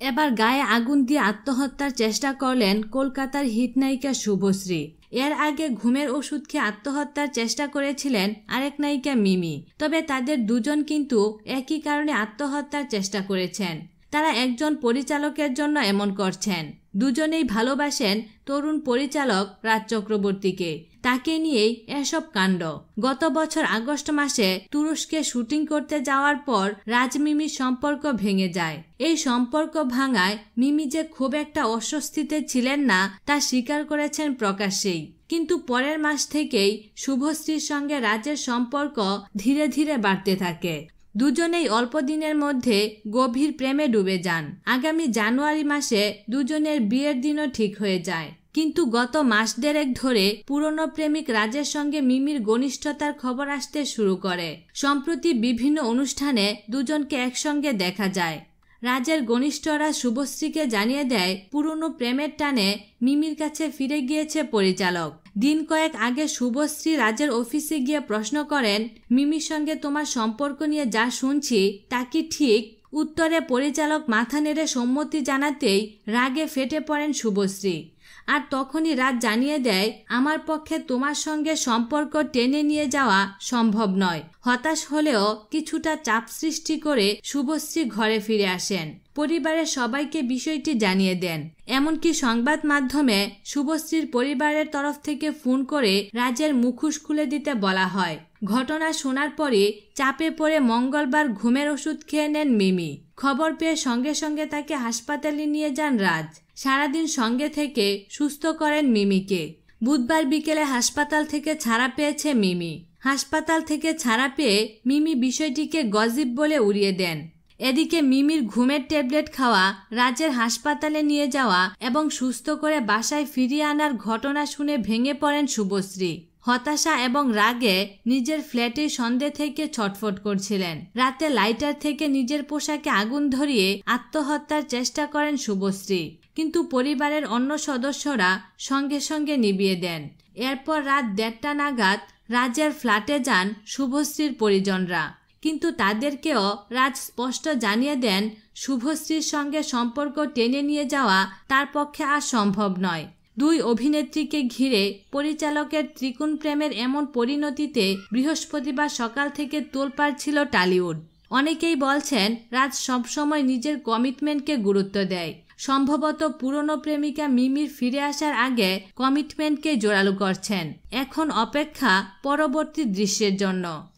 এবার গায়ে আগুন দিয়ে আত্মহত্যার চেষ্টা করলেন কলকাতার হিট নায়িকা শুভশ্রী। এর আগে ঘুমের ওষুধ খেয়ে আত্মহত্যার চেষ্টা করেছিলেন আরেক নায়িকা মিমি। তবে তাদের দুজন কিন্তু একই কারণে আত্মহত্যার চেষ্টা করেছেন। তারা একজন পরিচালকের জন্য এমন করছেন। দুজনেই ভালোবাসেন তরুণ পরিচালক রাজ চক্রবর্তীকে। তাকে নিয়েই এসব কাণ্ড। গত বছর আগস্ট মাসে তুরস্কে শুটিং করতে যাওয়ার পর রাজ মিমির সম্পর্ক ভেঙে যায়। এই সম্পর্ক ভাঙায় মিমি যে খুব একটা অস্বস্তিতে ছিলেন না, তা স্বীকার করেছেন প্রকাশ্যেই। কিন্তু পরের মাস থেকেই শুভশ্রীর সঙ্গে রাজের সম্পর্ক ধীরে ধীরে বাড়তে থাকে। দুজনেই অল্প দিনের মধ্যে গভীর প্রেমে ডুবে যান। আগামী জানুয়ারি মাসে দুজনের বিয়ের দিনও ঠিক হয়ে যায়। কিন্তু গত মাস দেড়েক ধরে পুরনো প্রেমিক রাজের সঙ্গে মিমির ঘনিষ্ঠতার খবর আসতে শুরু করে। সম্প্রতি বিভিন্ন অনুষ্ঠানে দুজনকে একসঙ্গে দেখা যায়। রাজের ঘনিষ্ঠরা শুভশ্রীকে জানিয়ে দেয়, পুরনো প্রেমের টানে মিমির কাছে ফিরে গিয়েছে পরিচালক। দিন কয়েক আগে শুভশ্রী রাজের অফিসে গিয়ে প্রশ্ন করেন, মিমির সঙ্গে তোমার সম্পর্ক নিয়ে যা শুনছি, তা কি ঠিক? উত্তরে পরিচালক মাথা নেড়ে সম্মতি জানাতেই রাগে ফেটে পড়েন শুভশ্রী। আর তখনই রাত জানিয়ে দেয়, আমার পক্ষে তোমার সঙ্গে সম্পর্ক টেনে নিয়ে যাওয়া সম্ভব নয়। হতাশ হলেও কিছুটা চাপ সৃষ্টি করে শুভশ্রী ঘরে ফিরে আসেন। পরিবারের সবাইকে বিষয়টি জানিয়ে দেন। এমনকি সংবাদ মাধ্যমে শুভশ্রীর পরিবারের তরফ থেকে ফোন করে রাজের মুখোশ খুলে দিতে বলা হয়। ঘটনা শোনার পরে চাপে পড়ে মঙ্গলবার ঘুমের ওষুধ খেয়ে নেন মিমি। খবর পেয়ে সঙ্গে সঙ্গে তাকে হাসপাতালে নিয়ে যান রাজ। সারাদিন সঙ্গে থেকে সুস্থ করেন মিমিকে। বুধবার বিকেলে হাসপাতাল থেকে ছাড়া পেয়েছে মিমি। হাসপাতাল থেকে ছাড়া পেয়ে মিমি বিষয়টিকে গজিব বলে উড়িয়ে দেন। এদিকে মিমির ঘুমের ট্যাবলেট খাওয়া, রাজের হাসপাতালে নিয়ে যাওয়া এবং সুস্থ করে বাসায় ফিরিয়ে আনার ঘটনা শুনে ভেঙে পড়েন শুভশ্রী। হতাশা এবং রাগে নিজের ফ্ল্যাটে সন্ধ্যে থেকে ছটফট করছিলেন। রাতে লাইটার থেকে নিজের পোশাকে আগুন ধরিয়ে আত্মহত্যার চেষ্টা করেন শুভশ্রী। কিন্তু পরিবারের অন্য সদস্যরা সঙ্গে সঙ্গে নিবিয়ে দেন। এরপর রাত দেড়টা নাগাদ রাজের ফ্ল্যাটে যান শুভশ্রীর পরিজনরা। কিন্তু তাদেরকেও রাজ স্পষ্ট জানিয়ে দেন, শুভশ্রীর সঙ্গে সম্পর্ক টেনে নিয়ে যাওয়া তার পক্ষে আর সম্ভব নয়। দুই অভিনেত্রীকে ঘিরে পরিচালকের ত্রিকোণ প্রেমের এমন পরিণতিতে বৃহস্পতিবার সকাল থেকে তোলপাড় ছিল টালিউড। অনেকেই বলছেন, রাজ সবসময় নিজের কমিটমেন্টকে গুরুত্ব দেয়। সম্ভবত পুরনো প্রেমিকা মিমির ফিরে আসার আগে কমিটমেন্টকে জোরালো করছেন। এখন অপেক্ষা পরবর্তী দৃশ্যের জন্য।